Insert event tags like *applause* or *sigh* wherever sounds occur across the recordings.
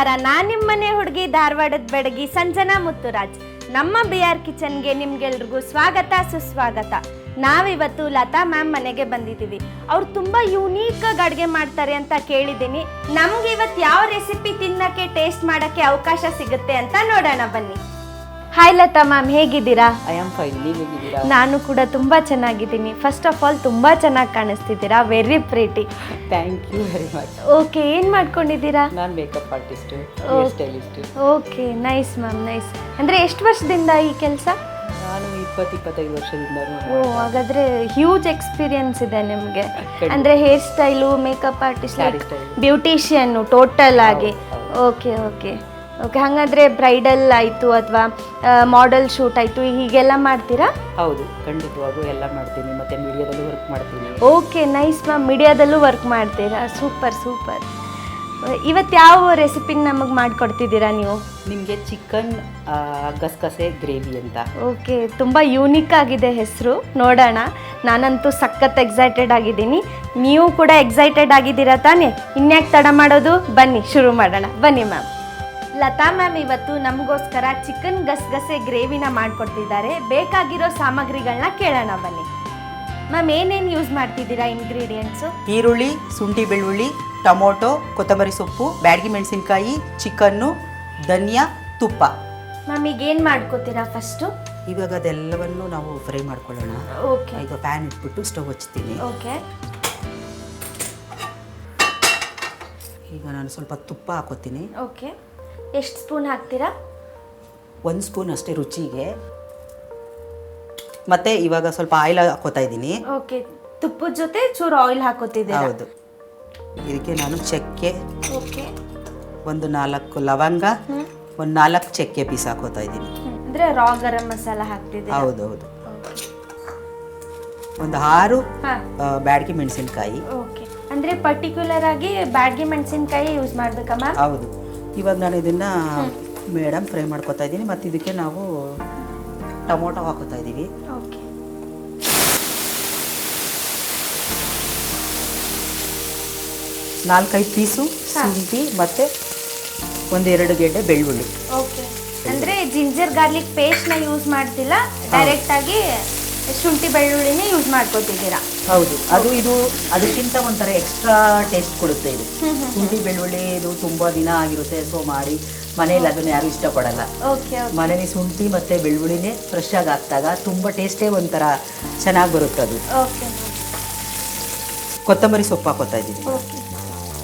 ನಮಸ್ಕಾರ. ನಾನು ನಿಮ್ಮನೆ ಹುಡುಗಿ ಧಾರವಾಡದ ಬೆಡಗಿ ಸಂಜನಾ ಮುತ್ತುರಾಜ್. ನಮ್ಮ ಬಿ ಆರ್ ಕಿಚನ್ಗೆ ನಿಮ್ಗೆಲ್ರಿಗೂ ಸ್ವಾಗತ, ಸುಸ್ವಾಗತ. ನಾವಿವತ್ತು ಲತಾ ಮ್ಯಾಮ್ ಮನೆಗೆ ಬಂದಿದ್ದೀವಿ. ಅವ್ರು ತುಂಬ ಯೂನೀಕಾಗಿ ಅಡುಗೆ ಮಾಡ್ತಾರೆ ಅಂತ ಕೇಳಿದ್ದೀನಿ. ನಮ್ಗೆ ಇವತ್ತು ಯಾವ ರೆಸಿಪಿ ತಿನ್ನಕ್ಕೆ, ಟೇಸ್ಟ್ ಮಾಡೋಕ್ಕೆ ಅವಕಾಶ ಸಿಗುತ್ತೆ ಅಂತ ನೋಡೋಣ ಬನ್ನಿ. ಹಾಯ್ ಲತಾ ಮ್ಯಾಮ್ ಹೇಗಿದ್ದೀರಾ? ಐ ಆಮ್ ಫೈನ್ ನೀವು ಹೇಗಿದ್ದೀರಾ? ನಾನು ಕೂಡ ತುಂಬ ಚೆನ್ನಾಗಿದ್ದೀನಿ. ಫಸ್ಟ್ ಆಫ್ ಆಲ್ ತುಂಬ ಚೆನ್ನಾಗಿ ಕಾಣಿಸ್ತಿದ್ದೀರಾ? Very pretty thank you very much okay ಏನು ಮಾಡ್ಕೊಂಡಿದ್ದೀರಾ? ನಾನು makeup artist stylist okay nice ma'am nice ಅಂದರೆ ಎಷ್ಟು ವರ್ಷದಿಂದ ಈ ಕೆಲಸ? ನಾನು ಇಪ್ಪತ್ತು ಇಪ್ಪತ್ತೈದು ವರ್ಷದಿಂದ ಓ ಹಾಗಾದರೆ ಹ್ಯೂಜ್ ಎಕ್ಸ್ಪೀರಿಯನ್ಸ್ ಇದೆ ನಿಮಗೆ. ಅಂದರೆ ಹೇರ್ ಸ್ಟೈಲು ಮೇಕಪ್ ಆರ್ಟಿಸ್ಟ್ ಬ್ಯೂಟಿಷಿಯನ್ನು ಟೋಟಲ್ ಆಗಿ. ಓಕೆ ಓಕೆ ಓಕೆ ಹಾಗಾದರೆ ಬ್ರೈಡಲ್ ಆಯಿತು ಅಥವಾ ಮಾಡೆಲ್ ಶೂಟ್ ಆಯಿತು ಹೀಗೆಲ್ಲ ಮಾಡ್ತೀರಾ? ಹೌದು ಖಂಡಿತವಾಗೂ ಎಲ್ಲ ಮಾಡ್ತೀನಿ ಮತ್ತೆ ಮೀಡಿಯಾದಲ್ಲೂ ವರ್ಕ್ ಮಾಡ್ತೀನಿ. ಓಕೆ ನೈಸ್ ಮ್ಯಾಮ್ ಮೀಡಿಯಾದಲ್ಲೂ ವರ್ಕ್ ಮಾಡ್ತೀರಾ? ಸೂಪರ್ ಸೂಪರ್ ಇವತ್ತು ಯಾವ ರೆಸಿಪಿನ ನಮಗೆ ಮಾಡಿಕೊಡ್ತಿದ್ದೀರಾ ನೀವು? ನಿಮಗೆ ಚಿಕನ್ ಗಸಗಸೆ ಗ್ರೇವಿ ಅಂತ. ಓಕೆ ತುಂಬ ಯೂನಿಕ್ ಆಗಿದೆ ಹೆಸರು. ನೋಡೋಣ. ನಾನಂತೂ ಸಖತ್ ಎಕ್ಸೈಟೆಡ್ ಆಗಿದ್ದೀನಿ. ನೀವು ಕೂಡ ಎಕ್ಸೈಟೆಡ್ ಆಗಿದ್ದೀರಾ ತಾನೇ? ಇನ್ಯಾಕೆ ತಡ ಮಾಡೋದು? ಬನ್ನಿ ಶುರು ಮಾಡೋಣ. ಬನ್ನಿ ಮ್ಯಾಮ್ ಲತಾ ಮ್ಯಾಮ್ ಇವತ್ತು ನಮಗೋಸ್ಕರ ಚಿಕನ್ ಗಸಗಸೆ ಗ್ರೇವಿನ ಮಾಡಿಕೊಡ್ತಿದ್ದಾರೆ. ಬೇಕಾಗಿರೋ ಸಾಮಗ್ರಿಗಳನ್ನ ಕೇಳೋಣ ಬನ್ನಿ. ಮ್ಯಾಮ್ ಏನೇನು ಯೂಸ್ ಮಾಡ್ತಿದ್ದೀರಾ ಇಂಗ್ರೀಡಿಯೆಂಟ್ಸು ಈರುಳ್ಳಿ ಶುಂಠಿ ಬೆಳ್ಳುಳ್ಳಿ ಟೊಮೊಟೊ ಕೊತ್ತಂಬರಿ ಸೊಪ್ಪು ಬ್ಯಾಡಗಿ ಮೆಣಸಿನ್ಕಾಯಿ ಚಿಕನ್ನು ಧನಿಯಾ ತುಪ್ಪ. ಮ್ಯಾಮ್ ಈಗ ಏನು ಮಾಡ್ಕೋತೀರಾ ಫಸ್ಟು ಇವಾಗ ಅದೆಲ್ಲವನ್ನು ನಾವು ಫ್ರೈ ಮಾಡ್ಕೊಳ್ಳೋಣ. ಓಕೆ ಈಗ ಪ್ಯಾನ್ ಇಟ್ಬಿಟ್ಟು ಸ್ಟವ್ ಹಚ್ತೀನಿ. ಓಕೆ ಈಗ ನಾನು ಸ್ವಲ್ಪ ತುಪ್ಪ ಹಾಕೋತೀನಿ. ಓಕೆ ಎಷ್ಟು ಸ್ಪೂನ್ ಹಾಕ್ತೀರಾ? ಒಂದು ಸ್ಪೂನ್ ಅಷ್ಟೇ ರುಚಿಗೆ. ಮತ್ತೆ ಇವಾಗ ಸ್ವಲ್ಪ ಆಯಿಲ್ ಹಾಕೋತಾ ಇದ್ದೀನಿ. ಓಕೆ ತುಪ್ಪದ ಜೊತೆ ಚೂರು ಆಯಿಲ್ ಹಾಕೋತಿದ್ದೆ ಹೌದು. ಇದಕ್ಕೆ ನಾನು ಚಕ್ಕೆ ಓಕೆ. ಒಂದು ನಾಲ್ಕು ಲವಂಗ ಒಂದು ನಾಲ್ಕು ಚಕ್ಕೆ ಪೀಸ್ ಹಾಕೋತಾ ಇದ್ದೀನಿ. ಅಂದ್ರೆ ರಾ ಗರಂ ಮಸಾಲ ಹಾಕ್ತಿದ್ದೆ ಹೌದು ಹೌದು. ಒಂದು ಆರು ಬ್ಯಾಡಗಿ ಮೆಣಸಿನಕಾಯಿ. ಓಕೆ. ಅಂದ್ರೆ ಪರ್ಟಿಕ್ಯುಲರ್ ಆಗಿ ಬ್ಯಾಡಗಿ ಮೆಣಸಿನಕಾಯಿ ಯೂಸ್ ಮಾಡಬೇಕಾ ಮ್ಯಾಮ್ ಹೌದು. ಇವಾಗ ನಾನು ಇದನ್ನು ಮೇಡಮ್ ಫ್ರೈ ಮಾಡ್ಕೊತಾ ಇದ್ದೀನಿ. ಮತ್ತು ಇದಕ್ಕೆ ನಾವು ಟೊಮೊಟೊ ಹಾಕೋತಾ ಇದ್ದೀವಿ. ಓಕೆ. ನಾಲ್ಕೈದು ಪೀಸು ಶುಂಠಿ ಮತ್ತು ಒಂದೆರಡು ಗೆಡ್ಡೆ ಬೆಳ್ಳುಳ್ಳಿ. ಓಕೆ. ಅಂದರೆ ಜಿಂಜರ್ ಗಾರ್ಲಿಕ್ ಪೇಸ್ಟ್ನ ಯೂಸ್ ಮಾಡ್ತಿಲ್ಲ? ಡೈರೆಕ್ಟ್ ಆಗಿ ಶುಂಠಿ ಬೆಳ್ಳುಳ್ಳಿನೇ ಯೂಸ್ ಮಾಡ್ಕೋತಿದ್ದೀರಾ? ಹೌದು. ಅದು ಇದು ಅದಕ್ಕಿಂತ ಒಂಥರ ಎಕ್ಸ್ಟ್ರಾ ಟೇಸ್ಟ್ ಕೊಡುತ್ತೆ ಇದು. ಶುಂಠಿ ಬೆಳ್ಳುಳ್ಳಿ ಇದು ತುಂಬಾ ದಿನ ಆಗಿರುತ್ತೆ ಸೊ ಮಾಡಿ ಮನೇಲಿ ಅದನ್ನ ಯಾರು ಇಷ್ಟಪಡಲ್ಲ. ಓಕೆ ಮನೇಲಿ ಶುಂಠಿ ಮತ್ತೆ ಬೆಳ್ಳುಳ್ಳಿನೇ ಫ್ರೆಶ್ ಆಗಿ ಹಾಕ್ದಾಗ ತುಂಬಾ ಟೇಸ್ಟೇ ಒಂಥರ ಚೆನ್ನಾಗಿ ಬರುತ್ತೆ ಅದು. ಓಕೆ ಕೊತ್ತಂಬರಿ ಸೊಪ್ಪು ಹಾಕೋತಾ ಇದ್ದೀನಿ. ಓಕೆ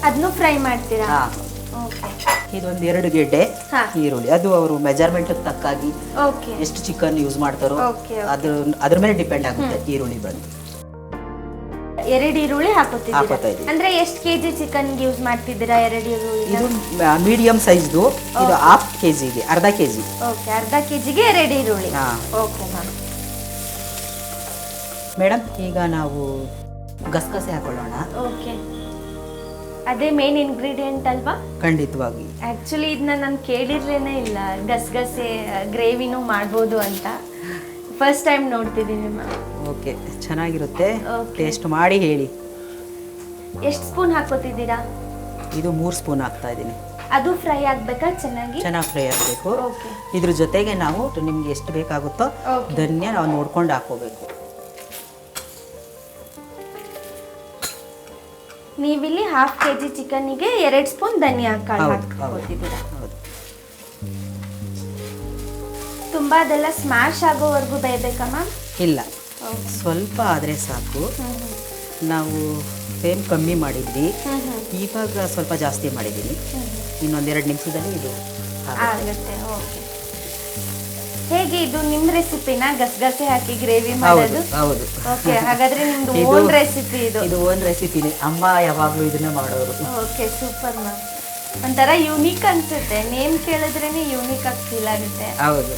ಅದನ್ನು ಫ್ರೈ ಮಾಡ್ತೀರಾ? ಇದೊಂದು ಎರಡು ಗೆಡ್ಡೆ. ಈರುಳ್ಳಿ. ಅದು ಅವರು ಮೆಜರ್ಮೆಂಟ್ ತಕ್ಕಾಗಿ ಓಕೆ ಎಷ್ಟು ಚಿಕನ್ ಯೂಸ್ ಮಾಡ್ತಾರೋ. ಅದ್ರ ಅದ್ರ ಮೇಲೆ ಡಿಪೆಂಡ್ ಆಗುತ್ತೆ ಈರುಳ್ಳಿ ಬಂದು. ಎರಡು ಈರುಳ್ಳಿ ಹಾಕೋತಿದ್ದೀರಾ. ಅಂದ್ರೆ ಎಷ್ಟು ಕೆಜಿ ಚಿಕನ್ ಯೂಸ್ ಮಾಡ್ತಿದ್ದೀರಾ ಎರಡು ಈರುಳ್ಳಿ? ಇದು ಮೀಡಿಯಂ ಸೈಜ್ದು ಇದು ಹಾಫ್ ಕೆಜಿ ಇದೆ ಅರ್ಧ ಕೆ ಜಿ ಓಕೆ ಅರ್ಧ ಕೆಜಿಗೆ ಎರಡು ಈರುಳ್ಳಿ. ಹಾಂ. ಓಕೆ ಮ್ಯಾಮ್ ಮೇಡಮ್ ಈಗ ನಾವು ಗಸಗಸೆ ಹಾಕೊಳ್ಳೋಣ. ಓಕೆ ಅದೇ ಮೇನ್ ಇಂಗ್ರೀಡಿಯೆಂಟ್ ಅಲ್ವಾ? ಖಂಡಿತವಾಗಿ. ಆ್ಯಕ್ಚುಲಿ ಇದನ್ನ ನಾನು ಕೇಳಿರ್ಲೇನೆ ಇಲ್ಲ. ಗಸಗಸೆ ಗ್ರೇವಿನೂ ಮಾಡ್ಬೋದು ಅಂತ. ಫಸ್ಟ್ ಟೈಮ್ ನೋಡ್ತಿದ್ದೀನಿ ಮ್ಯಾಮ್ ಓಕೆ ಚೆನ್ನಾಗಿರುತ್ತೆ. Okay. ಟೇಸ್ಟ್ ಮಾಡಿ ಹೇಳಿ. ಎಷ್ಟು ಸ್ಪೂನ್ ಹಾಕೋತಿದ್ದೀರಾ ಇದು ಮೂರು ಸ್ಪೂನ್ ಹಾಕ್ತಾ ಇದ್ದೀನಿ. ಅದು ಫ್ರೈ ಆಗ್ಬೇಕಾ ಚೆನ್ನಾಗಿ? ಚೆನ್ನಾಗಿ ಫ್ರೈ ಆಗಬೇಕು. ಇದ್ರ ಜೊತೆಗೆ ನಾವು ನಿಮ್ಗೆ ಎಷ್ಟು ಬೇಕಾಗುತ್ತೋ Okay. ಧನ್ಯ ನಾವು ನೋಡ್ಕೊಂಡು ಹಾಕೋಬೇಕು ನೀವಿಲ್ಲಿ ಹಾಫ್ ಕೆ ಜಿ ಚಿಕನ್ನಿಗೆ ಎರಡು ಸ್ಪೂನ್ ಧನಿಯಾ ಕಾಳು ಹೌದು ತುಂಬ ಅದೆಲ್ಲ ಸ್ಮ್ಯಾಶ್ ಆಗೋವರೆಗೂ ಬೇಯಬೇಕಾ ಮ್ಯಾಮ್ ಇಲ್ಲ. ಸ್ವಲ್ಪ ಆದರೆ ಸಾಕು. ನಾವು ಫ್ಲೇಮ್ ಕಮ್ಮಿ ಮಾಡಿದ್ವಿ. ಇವಾಗ ಸ್ವಲ್ಪ ಜಾಸ್ತಿ ಮಾಡಿದ್ದೀನಿ. ಇನ್ನೊಂದೆರಡು ನಿಮಿಷದಲ್ಲಿ ಇದು ಆಗುತ್ತೆ. ಆಗುತ್ತೆ ಓಕೆ ಹೇಗೆ ಇದು ನಿಮ್ಮ ರೆಸಿಪಿನ ಗಸಗಸೆ ಹಾಕಿ ಗ್ರೇವಿ ಹೌದು ಮಾಡೋದು? ಹೌದು. ಓಕೆ ಹಾಗಾದ್ರೆ ನಿಮ್ದು *laughs* ಇದು- ಓನ್ ರೆಸಿಪಿ ಇದು. ಇದು ಒಂದು ರೆಸಿಪಿನೇ ಅಮ್ಮ ಯಾವಾಗಲೂ ಇದನ್ನ ಮಾಡೋರು. ಓಕೆ ಸೂಪರ್ ಮ್ಯಾಮ್ ಒಂಥರ ಯೂನಿಕ್ ಅನ್ಸುತ್ತೆ. ನೇಮ್ ಕೇಳಿದ್ರೇನೆ ಯೂನಿಕ್ ಆಗಿ ಫೀಲ್ ಆಗುತ್ತೆ. ಹೌದು.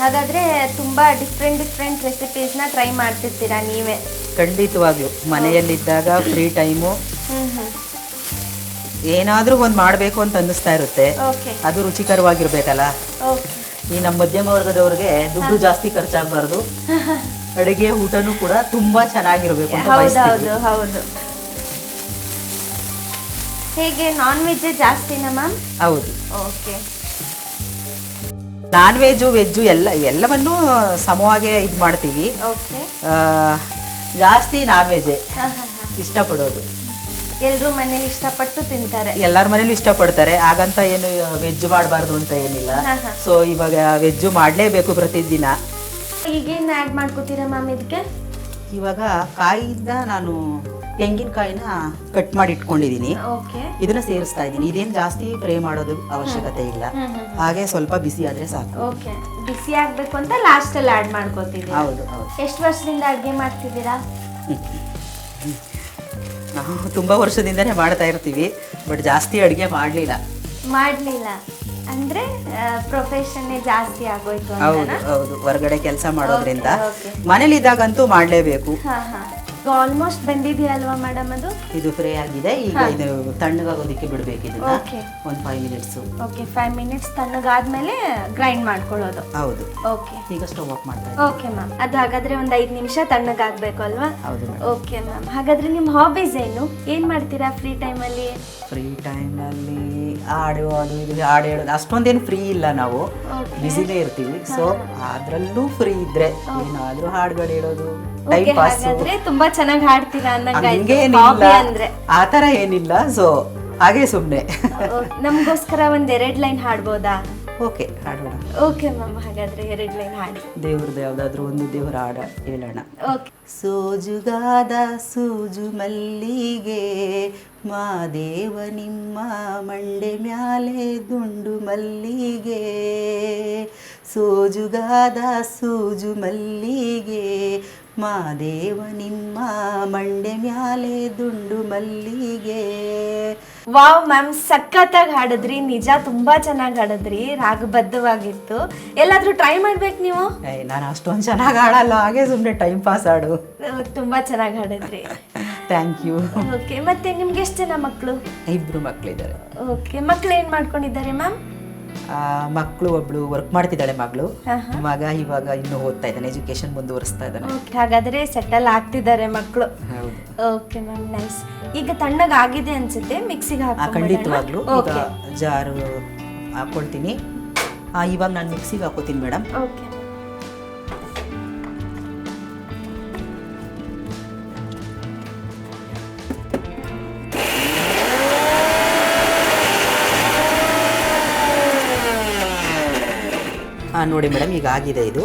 ಹಾಗಾದ್ರೆ ತುಂಬಾ ಡಿಫ್ರೆಂಟ್ ಡಿಫ್ರೆಂಟ್ ರೆಸಿಪೀಸ್ನ ಟ್ರೈ ಮಾಡ್ತಿರ್ತೀರಾ ನೀವೇ? ಖಂಡಿತವಾಗ್ಲೂ. ಮನೆಯಲ್ಲಿದ್ದಾಗ ಫ್ರೀ ಟೈಮು ಹ್ಮ್ ಹ್ಮ್. ಏನಾದರೂ ಒಂದು ಮಾಡಬೇಕು ಅಂತ ಅನ್ನಿಸ್ತಾ ಇರುತ್ತೆ. ಓಕೆ ಅದು ರುಚಿಕರವಾಗಿರ್ಬೇಕಲ್ಲ? ಓಕೆ ಈ ನಮ್ಮ ಮಧ್ಯಮ ವರ್ಗದವ್ರಿಗೆ ದುಡ್ಡು ಜಾಸ್ತಿ ಖರ್ಚಾಗಬಾರ್ದು. ಅಡುಗೆ ಊಟನೂ ಕೂಡ ತುಂಬಾ ಚೆನ್ನಾಗಿರ್ಬೇಕು ಹೌದು ಹೇಗೆ ನಾನ್ ವೆಜ್ ಜಾಸ್ತಿನಾ ಮ್ಯಾಮ್ ಹೌದು. ಓಕೆ ನಾನ್ ವೆಜ್ಜು ವೆಜ್ ಎಲ್ಲ ಎಲ್ಲವನ್ನೂ ಸಮವಾಗಿ ಇದು ಮಾಡ್ತೀವಿ ಜಾಸ್ತಿ ನಾನ್ ವೆಜ್ ಇಷ್ಟಪಡೋದು. ಎಲ್ಲರೂ ಮನೇಲಿ ಇಷ್ಟಪಟ್ಟು ತಿಂತಾರೆ. ಎಲ್ಲರ ಮನೇಲಿ ಇಷ್ಟಪಡ್ತಾರೆ. ಹಾಗಂತ ಏನು ವೆಜ್ ಮಾಡಬಾರ್ದು ಅಂತ ಏನಿಲ್ಲ. ಸೊ ಇವಾಗ ವೆಜ್ಜು ಮಾಡಲೇಬೇಕು ಪ್ರತಿದಿನ. ಈಗೇನು ಆ್ಯಡ್ ಮಾಡ್ಕೋತೀರಾ ಮ್ಯಾಮ್ ಇದಕ್ಕೆ ಇವಾಗ ಕಾಯಿಂದ ನಾನು ತೆಂಗಿನಕಾಯಿನ ಕಟ್ ಮಾಡಿ ಇಟ್ಕೊಂಡಿದ್ದೀನಿ ಓಕೆ. ಇದನ್ನ ಸೇರಿಸ್ತಾ ಇದ್ದೀನಿ ಇದೇನು ಜಾಸ್ತಿ ಫ್ರೈ ಮಾಡೋದು ಅವಶ್ಯಕತೆ ಇಲ್ಲ. ಹಾಗೆ ಸ್ವಲ್ಪ ಬಿಸಿ ಆದ್ರೆ ಸಾಕು. ಓಕೆ. ಬಿಸಿ ಆಗ್ಬೇಕು ಅಂತ ಲಾಸ್ಟಲ್ಲಿ ಆ್ಯಡ್ ಆಡ್ ಹೌದು ಹೌದು. ಎಷ್ಟು ವರ್ಷದಿಂದ ಅಡುಗೆ ಮಾಡ್ತಿದ್ದೀರಾ? *laughs* ನಾವು ತುಂಬಾ ವರ್ಷದಿಂದನೇ ಮಾಡ್ತಾ ಇರ್ತೀವಿ ಬಟ್ ಜಾಸ್ತಿ ಅಡುಗೆ ಮಾಡಲಿಲ್ಲ. ಮಾಡಲಿಲ್ಲ. ಅಂದ್ರೆ ಪ್ರೊಫೆಷನ್ನೇ ಜಾಸ್ತಿ ಆಗೋಯ್ತು ಹೌದು ಹೌದು ಹೊರಗಡೆ ಕೆಲಸ ಮಾಡೋದ್ರಿಂದ. Okay, ಮನೇಲಿ ಇದ್ದಾಗಂತೂ ಮಾಡಲೇಬೇಕು. ಆಲ್ಮೋಸ್ಟ್ ಬಂದಿದೆಯಲ್ವಾ ಮೇಡಮ್ ಅದು? ಇದು ಫ್ರೈ ಆಗಿದೆ. ಈಗ ಇದು ತಣ್ಣಗಾಗೋದಕ್ಕೆ ಬಿಡಬೇಕು ಇದನ್ನ ಓಕೆ ಒಂದು five minutes okay five minutes ತಣ್ಣಗಾದ್ಮೇಲೆ grind ಮಾಡ್ಕೊಳ್ಳೋದು. ಹೌದು. ಓಕೆ ಈಗ ಸ್ಟವ್ ಆಫ್ ಮಾಡ್ತಾ ಇದ್ದೀನಿ. ಓಕೆ ಮ್ಯಾಮ್ ಅದು ಹಾಗಾದ್ರೆ ಒಂದು ಐದು ನಿಮಿಷ ತಣ್ಣಗಾಗಬೇಕು ಅಲ್ವಾ? ಹೌದು ಮೇಡಮ್ ಓಕೆ ಮ್ಯಾಮ್ ಹಾಗಾದ್ರೆ ನಿಮ್ಮ ಹಾಬೀಸ್ ಏನು? ಏನು ಮಾಡ್ತೀರಾ ಫ್ರೀ ಟೈಮಲ್ಲಿ ಫ್ರೀ ಟೈಮಲ್ಲಿ ಹಾಡು ಅದು ಇದು ಹಾಡು ಹೇಳೋದು. ಅಷ್ಟೊಂದೇನು ಫ್ರೀ ಇಲ್ಲ ನಾವು. ಬಿಸಿಲೇ ಇರ್ತೀವಿ. ಸೊ ಅದ್ರಲ್ಲೂ ಫ್ರೀ ಇದ್ರೆ ಏನಾದ್ರೂ ಹಾಡುಗಳು ಹೇಳೋದು. ಟೈಮ್ ಪಾಸ್ ಹಾಗಾದ್ರೆ ತುಂಬಾ ಚೆನ್ನಾಗಿ ಹಾಡ್ತೀರಾ ಅಂದಂಗೆ ಅಂದ್ರೆ. ಆ ಥರ ಏನಿಲ್ಲ. ಸೊ ಹಾಗೆ ಸುಮ್ಮನೆ ನಮಗೋಸ್ಕರ ನಮ್ಗೋಸ್ಕರ ಒಂದ್ ಎರಡ್ ಲೈನ್ ಹಾಡ್ಬೋದಾ? ಓಕೆ ಹಾಡೋಣ. ಓಕೆ ಮ್ಯಾಮ್ ಹಾಗಾದ್ರೆ ಎರಡ್ ಲೈನ್ ಹಾಡಿ. ದೇವ್ರದ್ದು ಯಾವ್ದಾದ್ರು ಒಂದು ದೇವರ ಹಾಡ ಹೇಳೋಣ. ಓಕೆ. ಸೋಜುಗಾದ ಸೂಜು ಮಲ್ಲಿಗೆ ಮಾದೇವ ನಿಮ್ಮ ಮಂಡೆ ಮ್ಯಾಲೆ ದುಂಡು ಮಲ್ಲಿಗೆ. ಸೋಜುಗಾದ ಸೂಜು ಮಲ್ಲಿಗೆ ಮಾದೇವ ನಿಮ್ಮ ಮಂಡೆ ಮ್ಯಾಲೆ ದುಂಡು ಮಲ್ಲಿಗೆ. ವಾವ್ ಮ್ಯಾಮ್ ಸಖತ್ತಾಗಿ ಹಾಡಿದ್ರಿ ನಿಜ ತುಂಬಾ ಚೆನ್ನಾಗಿ ಹಾಡಿದ್ರಿ ರಾಗಬದ್ಧವಾಗಿತ್ತು ಎಲ್ಲಾದ್ರೂ ಟ್ರೈ ಮಾಡ್ಬೇಕು ನೀವು? ನಾನು ಅಷ್ಟೊಂದು ಚೆನ್ನಾಗಿ ಹಾಡಲ್ಲ ಹಾಗೆ ಸುಮ್ಮನೆ ಟೈಮ್ ಪಾಸ್ ಆಡು ತುಂಬಾ ಚೆನ್ನಾಗಿ ಹಾಡಿದ್ರಿ. ಥ್ಯಾಂಕ್ ಯು ಓಕೆ ಮತ್ತೆ ನಿಮ್ಗೆ ಎಷ್ಟು ಜನ ಮಕ್ಕಳು ಇಬ್ರು ಮಕ್ಕಳಿದ್ದಾರೆ ಓಕೆ ಮಕ್ಳು ಏನ್ ಮಾಡ್ಕೊಂಡಿದ್ದಾರೆ ಮ್ಯಾಮ್? ಮಕ್ಕಳು ಒಬ್ಳು ವರ್ಕ್ ಮಾಡ್ತಿದ್ದಾಳೆ ಮಗಳು. ಮಗ ಇವಾಗ ಇನ್ನು ಓದ್ತಾ ಇದ್ದಾನೆ ಎಜುಕೇಶನ್ ಮುಂದುವರಿಸ್ತಾ ಇದ್ದಾನೆ. ಹಾಗಾದ್ರೆ ಸೆಟಲ್ ಆಗ್ತಿದ್ದಾರೆ ಮಕ್ಕಳು ಓಕೆ ಮ್ಯಾಮ್ ನೈಸ್ ಈಗ ತಣ್ಣಗೆ ಆಗಿದೆ ಅನ್ಸುತ್ತೆ ಮಿಕ್ಸಿಗೆ ಆ, ಖಂಡಿತವಾಗ್ಲೂ. ಜಾರು ಹಾಕೊಳ್ತೀನಿ. ಇವಾಗ ನಾನು ಮಿಕ್ಸಿಗೆ ಹಾಕೋತೀನಿ ಮೇಡಮ್ ಓಕೆ ನೋಡಿ ಮೇಡಮ್ ಈಗ ಆಗಿದೆ ಇದು.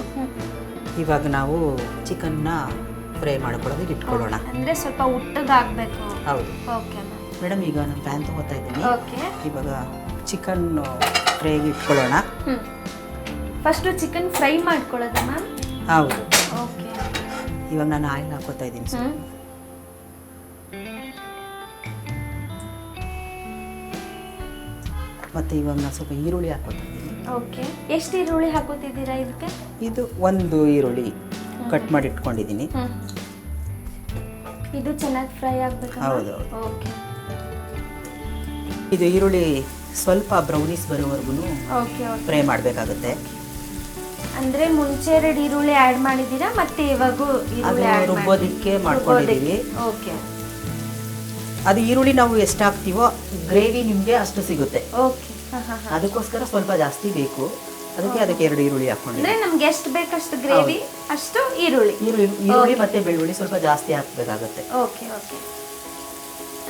ಇವಾಗ ನಾವು ಚಿಕನ್ನ ಫ್ರೈ ಮಾಡ್ಕೊಳ್ಳೋದಕ್ಕೆ ಇಟ್ಕೊಳ್ಳೋಣ. ಅಂದ್ರೆ ಸ್ವಲ್ಪ ಉಟ್ಟಗಾಗ್ಬೇಕು ಹೌದು. ಓಕೆ ಮೇಡಮ್ ಈಗ ನಾನು ಪ್ಯಾನ್ ತಗೋತಾ ಇದ್ದೀನಿ. ಓಕೆ. ಇವಾಗ ಚಿಕನ್ ಫ್ರೈಗೆ ಇಟ್ಕೊಳ್ಳೋಣ. ಫಸ್ಟು ಚಿಕನ್ ಫ್ರೈ ಮಾಡ್ಕೊಳ್ಳೋದು ಮ್ಯಾಮ್. ಹೌದು. ಓಕೆ. ಇವಾಗ ನಾನು ಆಯಿಲ್ ಹಾಕೋತಾ ಇದ್ದೀನಿ. ಸರ್ ಮತ್ತೆ ಇವಾಗ ನಾನು ಸ್ವಲ್ಪ ಈರುಳ್ಳಿ ಹಾಕೋತಾ ಇದ್ದೀನಿ. ಓಕೆ. ಎಷ್ಟು ಈರುಳ್ಳಿ ಹಾಕೋತಿದ್ದೀರಾ ಇದಕ್ಕೆ? ಇದು ಒಂದು ಈರುಳ್ಳಿ ಕಟ್ ಮಾಡಿ ಇಟ್ಕೊಂಡಿದ್ದೀನಿ ಇದು ಚೆನ್ನಾಗಿ ಫ್ರೈ ಆಗಬೇಕು ಹೌದು, ಓಕೆ. ಇದು ಈರುಳ್ಳಿ ಸ್ವಲ್ಪ ಬ್ರೌನಿಸ್ ಬರೋವರೆಗೂ ಓಕೆ ಫ್ರೈ ಮಾಡಬೇಕಾಗುತ್ತೆ. ಅಂದ್ರೆ ಮುಂಚೆ ಎರಡು ಈರುಳ್ಳಿ ಆ್ಯಡ್ ಮಾಡಿದ್ದೀರಾ? ಮತ್ತೆ ಇವಾಗೂ ಈರುಳ್ಳಿ ಅದು ಆ್ಯಡ್ ರುಬ್ಬೋದಕ್ಕೆ ಮಾಡ್ಕೊಂಡಿದ್ದೀವಿ ಓಕೆ. ಅದು ಈರುಳ್ಳಿ ನಾವು ಎಷ್ಟು ಹಾಕ್ತೀವೋ ಗ್ರೇವಿ ನಿಮಗೆ ಅಷ್ಟು ಸಿಗುತ್ತೆ. ಓಕೆ. *laughs* ಅದಕ್ಕೋಸ್ಕರ ಸ್ವಲ್ಪ ಜಾಸ್ತಿ ಬೇಕು. ಅದಕ್ಕೆ ಅದಕ್ಕೆ ಎರಡು ಈರುಳ್ಳಿ ಹಾಕೊಂಡ್ರೆ ನಮ್ಗೆ ಎಷ್ಟು ಬೇಕಷ್ಟು ಗ್ರೇವಿ ಅಷ್ಟು ಈರುಳ್ಳಿ. ಈರುಳ್ಳಿ ಈರುಳ್ಳಿ ಮತ್ತೆ ಬೆಳ್ಳುಳ್ಳಿ ಸ್ವಲ್ಪ ಜಾಸ್ತಿ ಹಾಕಬೇಕಾಗುತ್ತೆ. ಓಕೆ ಓಕೆ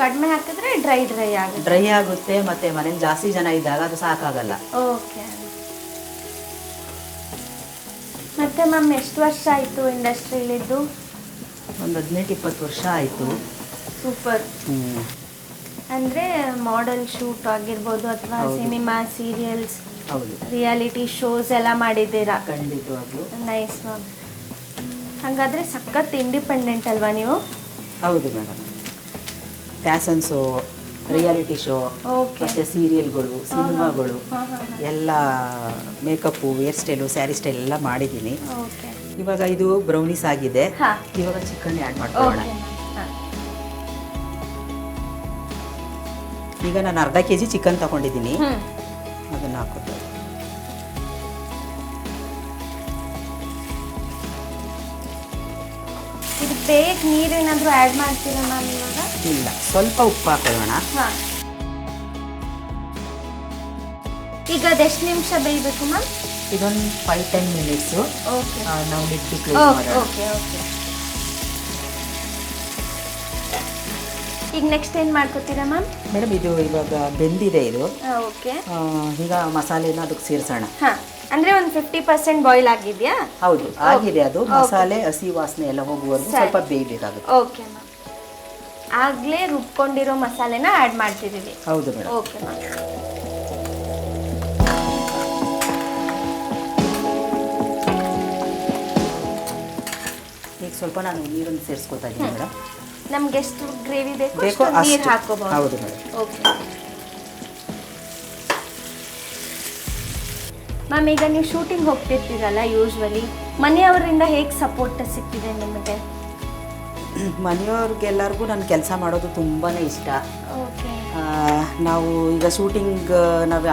ಕಡಿಮೆ ಹಾಕಿದ್ರೆ ಡ್ರೈ ಡ್ರೈ ಆಗುತ್ತೆ. ಡ್ರೈ ಆಗುತ್ತೆ ಮತ್ತೆ ಮನೇಲಿ ಜಾಸ್ತಿ ಜನ ಇದ್ದಾಗ ಅದು ಸಾಕಾಗಲ್ಲ. ಓಕೆ ಮತ್ತೆ ಮ್ಯಾಮ್ ಎಷ್ಟು ವರ್ಷ ಆಯಿತು ಇಂಡಸ್ಟ್ರಿಲಿದ್ದು ಒಂದು ಹದಿನೆಂಟು ಇಪ್ಪತ್ತು ವರ್ಷ ಆಯಿತು. ಸೂಪರ್ ಅಂದರೆ ಮಾಡೆಲ್ ಶೂಟ್ ಆಗಿರ್ಬೋದು ಅಥವಾ ಸಿನಿಮಾ ಸೀರಿಯಲ್ಸ್ ಹೌದು. ರಿಯಾಲಿಟಿ ಶೋಸ್ ಎಲ್ಲ ಮಾಡಿದ್ದೀರಾ? ಖಂಡಿತವಾಗ್ಲೂ. ನೈಸ್ ಮ್ಯಾಮ್ ಹಾಗಾದರೆ ಸಖತ್ ಇಂಡಿಪೆಂಡೆಂಟ್ ಅಲ್ವಾ ನೀವು? ಹೌದು madam fashion show reality show ಮತ್ತೆ ಸೀರಿಯಲ್ಗಳು ಸಿನಿಮಾಗಳು ಎಲ್ಲ makeup hair style sari style ಎಲ್ಲ ಮಾಡಿದ್ದೀನಿ. ಓಕೆ ಇವಾಗ ಇದು ಬ್ರೌನೀಸ್ ಆಗಿದೆ. ಇವಾಗ ಚಿಕನ್ ಆ್ಯಡ್ ಮಾಡ್ಕೊಳ್ಳೋಣ. ಈಗ ನಾನು ಅರ್ಧ ಕೆ ಜಿ ಚಿಕನ್ ತಗೊಂಡಿದ್ದೀನಿ. ಅದನ್ನು ಹಾಕೋದು. ಇದು ಬೇಗ ನೀರೇನಾದರೂ ಆ್ಯಡ್ ಮಾಡ್ತೀರಾ ಮ್ಯಾಮ್ ಇವಾಗ? ಇಲ್ಲ ಸ್ವಲ್ಪ ಉಪ್ಪು ಹಾಕೊಳ್ಳೋಣ. ಈಗ ಅದೆಷ್ಟು ನಿಮಿಷ ಬೇಯಬೇಕು ಮ್ಯಾಮ್ ಇದೊಂದು ಫೈವ್ ಟೆನ್ ಮಿನಿಟ್ಸು ನಾವು ಬಿಟ್ಟು ಓಕೆ ಓಕೆ ಈಗ ನೆಕ್ಸ್ಟ್ ಏನು ಮಾಡ್ಕೋತೀರಾ ಮ್ಯಾಮ್ ಮೇಡಮ್ ಇದು ಇವಾಗ ಬೆಂದಿದೆ ಇದು. ಓಕೆ ಆ, ಈಗ ಮಸಾಲೆನ ಅದಕ್ಕೆ ಸೇರಿಸೋಣ. ಹಾಂ ಅಂದರೆ ಒಂದು ಫಿಫ್ಟಿ ಪರ್ಸೆಂಟ್ ಬಾಯ್ಲ್ ಆಗಿದೆಯಾ? ಹೌದು ಆಗಿದೆ ಅದು. ಮಸಾಲೆ ಹಸಿ ವಾಸನೆ ಎಲ್ಲ ಹೋಗುವವರೆಗೂ ಸರಿ. ಸ್ವಲ್ಪ ಬೇಯಬೇಕಾಗುತ್ತೆ. ಓಕೆ ಮ್ಯಾಮ್ ಆಗಲೇ ರುಬ್ಕೊಂಡಿರೋ ಮಸಾಲೆನ ಆ್ಯಡ್ ಮಾಡ್ತಿದ್ದೀವಿ. ಹೌದು ಮೇಡಮ್ ಓಕೆ ಮ್ಯಾಮ್ ಈಗ ಸ್ವಲ್ಪ ನಾನು ನೀರನ್ನು ಸೇರಿಸ್ಕೊತಾ ಇದ್ದೀನಿ ಮೇಡಮ್ ನಮ್ಗೆ ಎಷ್ಟು ಗ್ರೇವಿ ಬೇಕು ನೀರು ಅಷ್ಟು. ಹಾಕೋಬಹುದು. ಹೌದು ಮೇಡಮ್. ಓಕೆ ಮ್ಯಾಮ್ ಈಗ ನೀವು ಶೂಟಿಂಗ್ ಹೋಗ್ತಿರ್ತೀರಲ್ಲ ಯೂಶ್ವಲಿ ಮನೆಯವರಿಂದ ಹೇಗೆ ಸಪೋರ್ಟ್ ಸಿಕ್ಕಿದೆ ನಿಮಗೆ? ಮನೆಯವ್ರಿಗೆಲ್ಲರಿಗೂ ನಾನು ಕೆಲಸ ಮಾಡೋದು ತುಂಬಾ ಇಷ್ಟ. ಓಕೆ ಆ, ನಾವು ಈಗ ಶೂಟಿಂಗ್ ನಾವು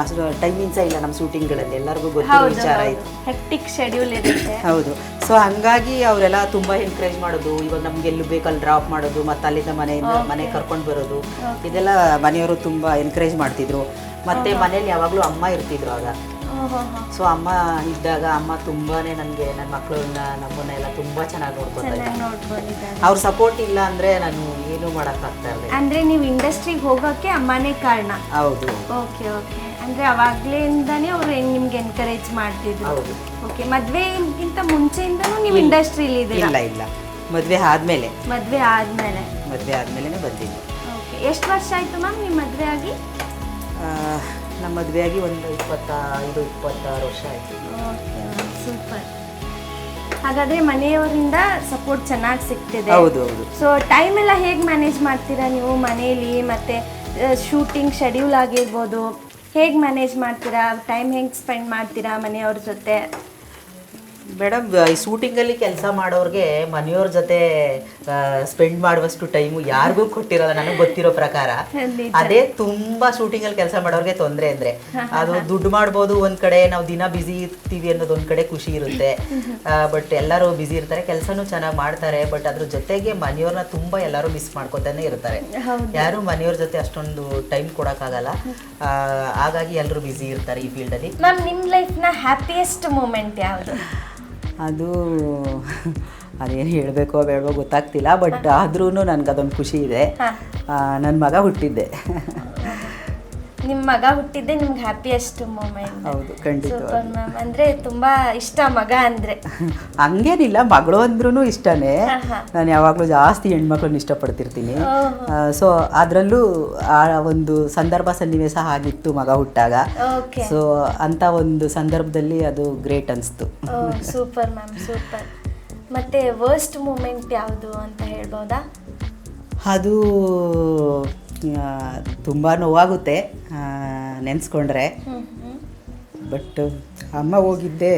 ಟೈಮಿಂಗ್ಸ ಇಲ್ಲ ನಮ್ಮ ಶೂಟಿಂಗ್ಗಳಲ್ಲಿ ಎಲ್ಲರಿಗೂ ಗೊತ್ತಿರೋ ಹೌದು ವಿಚಾರ ಇದು. ಹೆಕ್ಟಿಕ್ ಶೆಡ್ಯೂಲ್ ಇರುತ್ತೆ. ಹೌದು. ಸೊ ಹಂಗಾಗಿ ಅವರೆಲ್ಲ ತುಂಬ ಎನ್ಕರೇಜ್ ಮಾಡೋದು. ಇವಾಗ ನಮ್ಗೆ ಎಲ್ಲೂ ಬೇಕಲ್ಲಿ ಡ್ರಾಪ್ ಮಾಡೋದು ಮತ್ತು ಅಲ್ಲಿಂದ ಮನೆಯಿಂದ ಮನೆ ಕರ್ಕೊಂಡು ಬರೋದು. ಇದೆಲ್ಲ ಮನೆಯವರು ತುಂಬ ಎನ್ಕರೇಜ್ ಮಾಡ್ತಿದ್ರು. ಮತ್ತೆ ಮನೇಲಿ ಯಾವಾಗಲೂ ಅಮ್ಮ ಇರ್ತಿದ್ರು ಆಗ. ಸೊ ಅಮ್ಮ ಇದ್ದಾಗ ಅಮ್ಮ ತುಂಬಾನೇ ನನಗೆ ನನ್ನ ಮಕ್ಕಳನ್ನ ನಮ್ಮನ್ನ ಎಲ್ಲ ತುಂಬಾ ಚೆನ್ನಾಗಿ ನೋಡ್ಕೊತಾರೆ ಅವ್ರ ಸಪೋರ್ಟ್ ಇಲ್ಲ ಅಂದ್ರೆ ನಾನು ಏನು ಮಾಡಕ್ ಆಗ್ತಾ ಇರಲಿಲ್ಲ. ಅಂದ್ರೆ ನೀವು ಇಂಡಸ್ಟ್ರಿಗೆ ಹೋಗೋಕ್ಕೆ ಅಮ್ಮನೇ ಕಾರಣ? ಹೌದು. ಓಕೆ ಓಕೆ ಅಂದ್ರೆ ಅವಾಗ್ಲಿಂದಾನೇ ಅವ್ರು ನಿಮ್ಗೆ ಎನ್ಕರೇಜ್ ಮಾಡ್ತಿದ್ರು. ಹೌದು. ಓಕೆ ಮದ್ವೆಗಿಂತ ಮುಂಚೆಯಿಂದನೂ ನೀವು ಇಂಡಸ್ಟ್ರಿಲಿ ಇದ್ದೀರಾ? ಇಲ್ಲ ಇಲ್ಲ. ಮದುವೆ ಆದಮೇಲೆ. ಮದ್ವೆ ಆದ್ಮೇಲೆ. ಮದುವೆ ಆದಮೇಲೆ ಬಂದಿದ್ದು ಓಕೆ ಎಷ್ಟು ವರ್ಷ ಆಯ್ತು ಮ್ಯಾಮ್ ನಿಮ್ಮ ಮದ್ವೆ ಆಗಿ? ಆ, ನಮ್ಮ ಮದುವೆಯಾಗಿ ಒಂದು ಇಪ್ಪತ್ತೈದು ಇಪ್ಪತ್ತಾರು ವರ್ಷ ಆಯಿತು. ಸೂಪರ್ ಹಾಗಾದ್ರೆ ಮನೆಯವರಿಂದ ಸಪೋರ್ಟ್ ಚೆನ್ನಾಗಿ ಸಿಗ್ತಿದೆ. ಹೌದು ಹೌದು. ಸೊ ಟೈಮ್ ಎಲ್ಲ ಹೇಗೆ ಮ್ಯಾನೇಜ್ ಮಾಡ್ತೀರಾ ನೀವು ಮನೇಲಿ? ಮತ್ತೆ ಶೂಟಿಂಗ್ ಶೆಡ್ಯೂಲ್ ಆಗಿರ್ಬೋದು. ಹೇಗೆ ಮ್ಯಾನೇಜ್ ಮಾಡ್ತೀರಾ? ಟೈಮ್ ಹೆಂಗೆ ಸ್ಪೆಂಡ್ ಮಾಡ್ತೀರಾ ಮನೆಯವ್ರ ಜೊತೆ? ಮೇಡಮ್ ಈ ಶೂಟಿಂಗಲ್ಲಿ ಕೆಲಸ ಮಾಡೋರಿಗೆ ಮನೆಯವ್ರ ಜೊತೆ ಸ್ಪೆಂಡ್ ಮಾಡುವಷ್ಟು ಟೈಮು ಯಾರಿಗೂ ಕೊಟ್ಟಿರಲ್ಲ ನನಗೆ ಗೊತ್ತಿರೋ ಪ್ರಕಾರ. ಅದೇ ತುಂಬಾ ಶೂಟಿಂಗ್ ಅಲ್ಲಿ ಕೆಲಸ ಮಾಡೋರಿಗೆ ತೊಂದರೆ ಅಂದ್ರೆ. ಅದು ದುಡ್ಡು ಮಾಡ್ಬೋದು ಒಂದ್ ಕಡೆ ನಾವು ದಿನ ಬ್ಯುಸಿ ಇರ್ತೀವಿ ಅನ್ನೋದು ಒಂದ್ ಕಡೆ ಖುಷಿ ಇರುತ್ತೆ. ಬಟ್ ಎಲ್ಲರೂ ಬ್ಯುಸಿ ಇರ್ತಾರೆ ಕೆಲಸನೂ ಚೆನ್ನಾಗಿ ಮಾಡ್ತಾರೆ ಬಟ್ ಅದ್ರ ಜೊತೆಗೆ ಮನೆಯವ್ರನ್ನ ತುಂಬಾ ಎಲ್ಲರೂ ಮಿಸ್ ಮಾಡ್ಕೊತಾನೆ ಇರ್ತಾರೆ. ಯಾರು ಮನೆಯವ್ರ ಜೊತೆ ಅಷ್ಟೊಂದು ಟೈಮ್ ಕೊಡೋಕ್ಕಾಗಲ್ಲ. ಹಾಗಾಗಿ ಎಲ್ಲರೂ ಬಿಸಿ ಇರ್ತಾರೆ ಈ ಫೀಲ್ಡಲ್ಲಿ ಮ್ಯಾಮ್ ನಿಮ್ಮ ಲೈಫ್ನ ಹ್ಯಾಪಿಯೆಸ್ಟ್ ಮೂಮೆಂಟ್ ಯಾವುದು? ಅದು ಅದೇನು ಹೇಳಬೇಕೋ ಬೇಡವೋ ಗೊತ್ತಾಗ್ತಿಲ್ಲ ಬಟ್ ಆದ್ರೂ ನನಗೆ ಅದೊಂದು ಖುಷಿ ಇದೆ. ನನ್ನ ಮಗ ಹುಟ್ಟಿದ್ದೆ. ನಿಮ್ಮ ಮಗ ಹುಟ್ಟಿದ್ದೆ ನಿಮ್ಗೆ ಹ್ಯಾಪಿಯೆಸ್ಟ್ ಮೂಮೆಂಟ್ ಹೌದು ಖಂಡಿತ ಸೂಪರ್ ಮ್ಯಾಮ್ ಅಂದ್ರೆ ತುಂಬಾ ಇಷ್ಟ ಮಗ ಅಂದ್ರೆ. *laughs* ಹಂಗೇನಿಲ್ಲ ಮಗಳು ಅಂದ್ರೂ ಇಷ್ಟನೇ. ನಾನು ಯಾವಾಗಲೂ ಜಾಸ್ತಿ ಹೆಣ್ಮಕ್ಳನ್ನ ಇಷ್ಟಪಡ್ತಿರ್ತೀನಿ. ಸೊ ಅದರಲ್ಲೂ ಆ ಒಂದು ಸಂದರ್ಭ ಸನ್ನಿವೇಶ ಆಗಿತ್ತು ಮಗ ಹುಟ್ಟಾಗ. ಓಕೆ ಸೊ ಅಂತ ಒಂದು ಸಂದರ್ಭದಲ್ಲಿ ಅದು ಗ್ರೇಟ್ ಅನ್ಸ್ತು. ಸೂಪರ್ ಮ್ಯಾಮ್ ಸೂಪರ್ ಮತ್ತೆ ವರ್ಸ್ಟ್ ಮೂಮೆಂಟ್ ಯಾವುದು ಅಂತ ಹೇಳ್ಬೋದಾ? ಅದು ತುಂಬ ನೋವಾಗುತ್ತೆ ನೆನೆಸ್ಕೊಂಡ್ರೆ. ಬಟ್, ಅಮ್ಮ ಹೋಗಿದ್ದೆ.